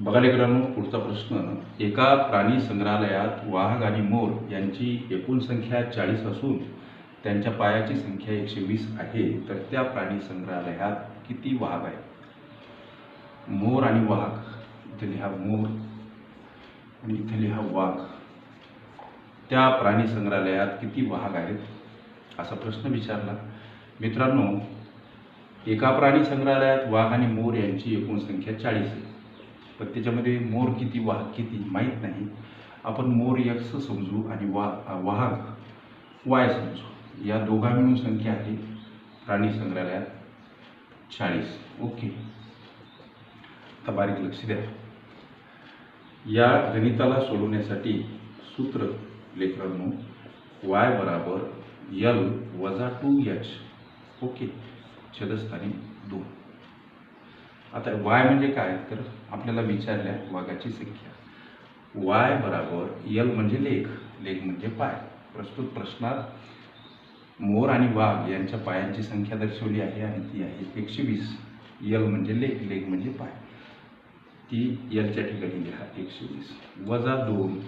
बघा लेकरांनो पुढचा प्रश्न. एका प्राणी संग्रहालयात वाघ आणि मोर यांची एकूण संख्या चाळीस असून त्यांच्या पायाची संख्या एकशे वीस आहे. तर त्या प्राणी संग्रहालयात किती वाघ आहे मोर आणि वाघ. इथे लिहा मोर आणि इथे लिहा वाघ. त्या प्राणी संग्रहालयात किती वाघ आहेत? असा प्रश्न विचारला. मित्रांनो एका प्राणी संग्रहालयात वाघ आणि मोर यांची एकूण संख्या चाळीस आहे. पण त्याच्यामध्ये मोर किती वाहक किती माहीत नाही. आपण मोर यक्स समजू आणि वा वाहक वाय समजू. या दोघा मिळून संख्या आहे प्राणी संग्रहालयात चाळीस. ओके. आता बारीक लक्ष द्या. या गणिताला सोडवण्यासाठी सूत्र लेकरांनो वाय बराबर यल वजा टू एच ओके. छेदस्थानी दोन. आता वाय म्हणजे काय? तर आपल्याला विचारल्या वाघाची संख्या. वाय बराबर यल म्हणजे लेख. लेख म्हणजे पाय. प्रस्तुत प्रश्नात मोर आणि वाघ यांच्या पायांची संख्या दर्शवली आहे आणि ती आहे एकशे वीस. यल म्हणजे लेख. लेख म्हणजे पाय. ती यलच्या ठिकाणी लिहा. एकशे वीस. वजा दोन.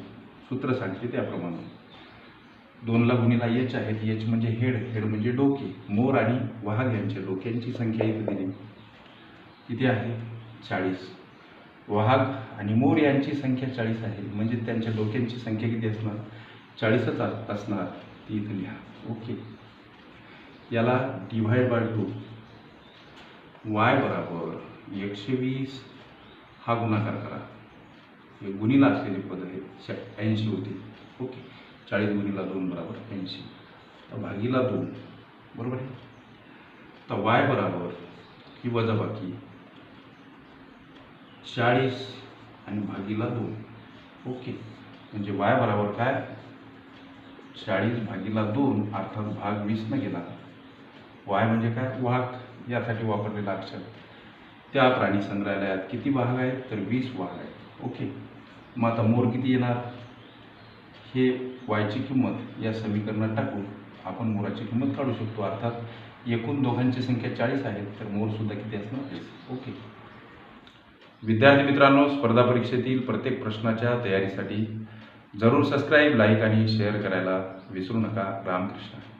सूत्र सांगते त्याप्रमाणे. दोनला गुणीला एच आहेत. एच म्हणजे हेड. हेड म्हणजे डोके. मोर आणि वाघ यांच्या डोक्यांची संख्या इथे दिली. किती आहे? चाळीस. वाघ आणि मोर यांची संख्या चाळीस आहे. म्हणजे त्यांच्या डोक्यांची संख्या किती असणार? चाळीसच असणार. ती इथं लिहा. ओके. याला डिव्हाइड बाय टू वाय बराबर एकशे वीस हा गुणाकार करा. हे गुणीला असलेले पद आहे. ऐंशी होते. ओके. चाळीस गुणीला दोन बराबर ऐंशी. तर भागीला दोन. बरोबर आहे? तर वाय बराबर ही वजाबाकी चाळीस आणि भागीला दोन. ओके. म्हणजे वाय बरोबर काय? चाळीस भागीला दोन अर्थात भाग वीसनं गेला. वाय म्हणजे काय? वाघ. यासाठी वापरलेला अक्षर. त्या प्राणी संग्रहालयात किती वाघ आहेत? तर वीस वाघ आहेत. ओके. मग आता मोर किती येणार? हे वायची किंमत या समीकरणात टाकून आपण मोराची किंमत काढू शकतो. अर्थात एकूण दोघांची संख्या चाळीस आहे तर मोरसुद्धा किती असणार? वीस. ओके. विद्यार्थी मित्रांनो स्पर्धा परीक्षेतील प्रत्येक प्रश्नाच्या तयारीसाठी जरूर सबस्क्राईब लाईक आणि शेअर करायला विसरू नका. रामकृष्ण.